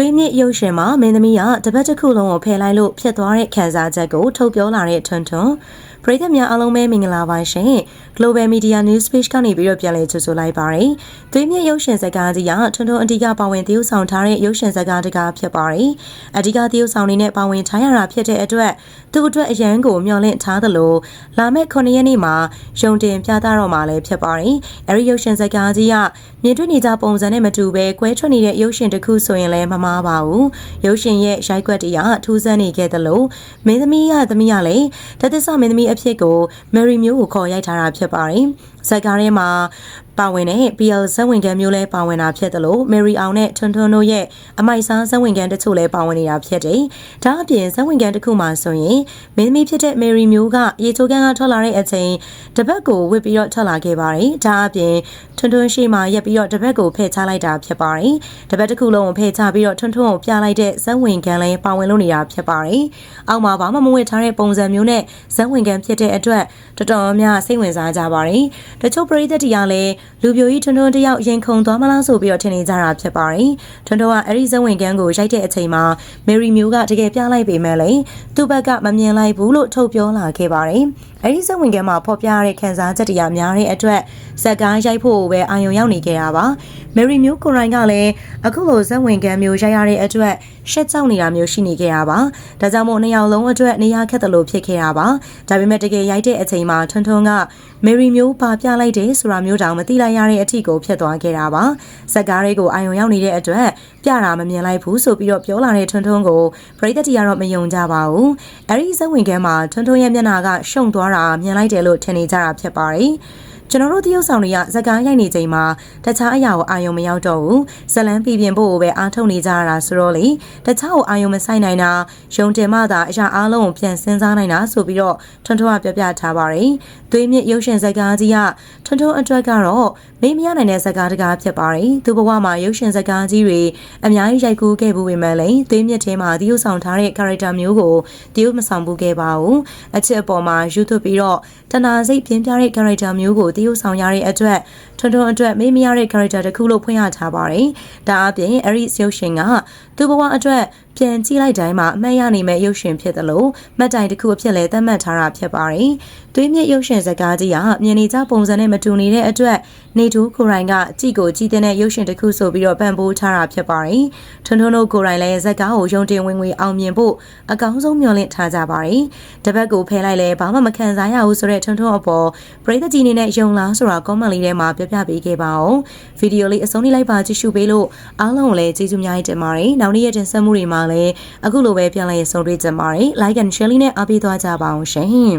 သွေးမြင့်ရုပ်ရှင်မှာမင်းသမီးကတပတ်တစ်ခုလုံးကိုဖယ်လိုက်လို့ဖြစ်သွားတဲ့ခံစားချက်ကိုထုတ်ပြောလာတဲ့ထွန်းထွန်း ပရိသတ်များအားလုံးပဲမင်္ဂလာပါရှင် Global Media News Page ကနေပြီးတော့ပြန်လည်ကြိုဆိုလိုက်ပါရယ်။သွေးမြင့်ရုပ်ရှင်ဇာတ်ကားကြီးကထွန်းထွန်းအဓိကပါဝင်သရုပ်ဆောင်ထားတဲ့ရုပ်ရှင်ဇာတ်ကားတစ်ကားဖြစ်ပါရယ်။အဓိကသရုပ်ဆောင်နေနဲ့ပါဝင်ထားရတာဖြစ်တဲ့အတွက်သူ့အတွက်အရန်ကိုမျှော်လင့်ထားသလိုလာမယ့်9ရက်နေ့မှာရုံတင်ပြသတော့မှာလည်းဖြစ်ပါရယ်။အဲဒီရုပ်ရှင်ဇာတ်ကားကြီးကမြင်တွေ့နေကြပုံစံနဲ့မတူဘဲကွဲထွက်နေတဲ့ရုပ်ရှင်တစ်ခုဆိုရင်လည်းမမားပါဘူး။ရုပ်ရှင်ရဲ့ရိုက်ကွက်တရားထူးဆန်းနေခဲ့သလိုမင်းသမီးကသမီးကလည်းတသစ္စမင်းသမီးအဖြစ်ကိုမယ်ရီမျိုးကိုခေါ်ရိုက်ထားတာဖြစ်ပါတယ်။ဇက်ကားထဲမှာ ပါဝင်တဲ့ BL ဇက်ဝင်ခံမျိုးလဲပါဝင်တာဖြစ်တယ်လို့မယ်ရီအောင်နဲ့ထွန်းထွန်းတို့ရဲ့အမိုက်စားဇက်ဝင်ခံတချို့လဲပါဝင်နေတာဖြစ်တယ်။ဒါအပြင်ဇက်ဝင်ခံတစ်ခုမှဆိုရင်မင်းသမီးဖြစ်တဲ့မယ်ရီမျိုးကရေချိုးကန်ကထွက်လာတဲ့အချိန်တပတ်ကိုဝစ်ပြီးတော့ထွက်လာခဲ့ပါတယ်။ဒါအပြင်ထွန်းထွန်းရှိမှရက်ပြီးတော့တပတ်ကိုဖဲ့ချလိုက်တာဖြစ်ပါတယ်။တပတ်တစ်ခုလုံးကိုဖဲ့ချပြီးတော့ထွန်းထွန်းကိုပြလိုက်တဲ့ဇက်ဝင်ခံလဲပါဝင်လို့နေတာဖြစ်ပါတယ်။အောက်မှာဘာမှမဝတ်ထားတဲ့ပုံစံမျိုးနဲ့ဇက်ဝင်ခံဖြစ်တဲ့အတွက်တော်တော်များများစိတ်ဝင်စားကြပါတယ်။တချို့ပရိသတ်တွေကလည်းလူပြိုကြီးထွန်းထွန်းတယောက်ရင်ခုန်သွားမလားဆိုပြီးတော့ထင်နေကြတာဖြစ်ပါတယ်။ထွန်းထွန်းကအဲ့ဒီဇက်ဝင်ခံကိုရိုက်တဲ့အချိန်မှာမယ်ရီမျိုးကတကယ်ပြလိုက်ပေမဲ့လည်းသူ့ဘက်ကမမြင်လိုက်ဘူးလို့ထုတ်ပြောလာခဲ့ပါတယ်။အဲ့ဒီဇက်ဝင်ခံမှာဖော်ပြရတဲ့ခံစားချက်တရားများတဲ့အတွက်ဇက်ကားရိုက်ဖို့ပဲအာရုံရောက်နေခဲ့တာပါ။မယ်ရီမျိုးကိုရိုင်းကလည်းအခုလိုဇက်ဝင်ခံမျိုးရိုက်ရတဲ့အတွက်ရှက်ကြောက်နေတာမျိုးရှိနေခဲ့တာပါ။ဒါကြောင့်မို့နှစ်ယောက်လုံးအတွက်နေရာခက်တယ်လို့ဖြစ်ခဲ့တာပါ။ဒါပေမဲ့တကယ်ရိုက်တဲ့အချိန်မှာထွန်းထွန်းကမယ်ရီမျိုးပါပြလိုက်တယ်ဆိုတာမျိုးတောင်မသိလိုက်ရတဲ့အထီကိုဖြစ်သွားခဲ့တာပါ။ဇက်ကားတွေကိုအာရုံရောက်နေတဲ့အတွက်ပြတာမမြင်လိုက်ဘူးဆိုပြီးတော့ပြောလာတဲ့ထွန်းထွန်းကိုပရိသတ်တီကတော့မယုံကြပါဘူး။အဲဒီဇက်ဝင်ကန်းမှာထွန်းထွန်းရဲ့မျက်နှာကရှုံသွားတာမြင်လိုက်တယ်လို့ထင်နေကြတာဖြစ်ပါတယ်။ ကျွန်တော်တို့တရုတ်ဆောင်တွေကဇကားရိုက်နေချိန်မှာတခြားအရာကိုအာယုံမရောက်တော့ဘူးဇလန်းပြည်ပြင်ဖို့ကိုပဲအားထုတ်နေကြရတာဆိုတော့လေတခြားကိုအာယုံမဆိုင်နိုင်တာယုံတင်မှသာအရာအားလုံးကိုပြန်စဉ်းစားနိုင်တာဆိုပြီးတော့ထွန်းထွန်းကပြောပြထားပါတယ်သွေးမြင့်ရုပ်ရှင်ဇကားကြီးကထွန်းထွန်းအတွက်ကတော့မေးမရနိုင်တဲ့ဇကားတကားဖြစ်ပါတယ်သူဘဝမှာရုပ်ရှင်ဇကားကြီးတွေအများကြီးရိုက်ကူးခဲ့ဘူးပေမဲ့လည်းသွေးမြင့်ထဲမှာတရုတ်ဆောင်ထားတဲ့ character မျိုးကိုတရုတ်မဆောင်ဘူးခဲ့ပါဘူးအချက်အပေါ်မှာ YouTube ပြီးတော့တနာစိတ်ပြင်းပြတဲ့ character မျိုးကိုတရုတ်ဆောင်ရတဲ့အတွက်ထွန်းထွန်းအတွက်မေးမရတဲ့ character တစ်ခုလို့ဖွင့်ရထားပါတယ်။ဒါအပြင်အဲ့ဒီရုပ်ရှင်ကသူ့ဘဝအတွက် ပြန်ကြည့်လိုက်တိုင်းမှာအမှတ်ရနိုင်မဲ့ရုပ်ရှင်ဖြစ်တယ်လို့မှတ်တိုင်တစ်ခုအဖြစ်လည်းသတ်မှတ်ထားတာဖြစ်ပါတယ်။သွေးမြင့်ရုပ်ရှင်ဇာတ်ကားကြီးကမြင်နေကြပုံစံနဲ့မတူနေတဲ့အတွက်နေတူကိုရိုင်းကကြည့်ကိုကြည့်တဲ့ရုပ်ရှင်တစ်ခုဆိုပြီးတော့ပံ့ပိုးထားတာဖြစ်ပါတယ်။ထွန်းထွန်းတို့ကိုရိုင်းလည်းဇာတ်ကားကိုယုံတင်ဝင်ငွေအောင်မြင်ဖို့အကောင်းဆုံးမျှော်လင့်ထားကြပါတယ်။တစ်ပတ်ကိုဖဲလိုက်လဲဘာမှမခံစားရဘူးဆိုတဲ့ထွန်းထွန်းအပေါ်ပရိသတ်ကြီးအနေနဲ့ယုံလားဆိုတာ comment လေးထဲမှာပြောပြပေးခဲ့ပါအောင်။ဗီဒီယိုလေးအဆုံးထိလိုက်ပါကြည့်ရှုပေးလို့အားလုံးကိုလည်းကျေးဇူးများတင်ပါတယ်။နောက်နေ့ရက်တင်ဆက်မှုတွေမှာလည်းအခုလိုပဲပြန်လည်ဆုံတွေ့ကြပါမယ်။ like and share လေးနဲ့အားပေးသွားကြပါအောင်ရှင်။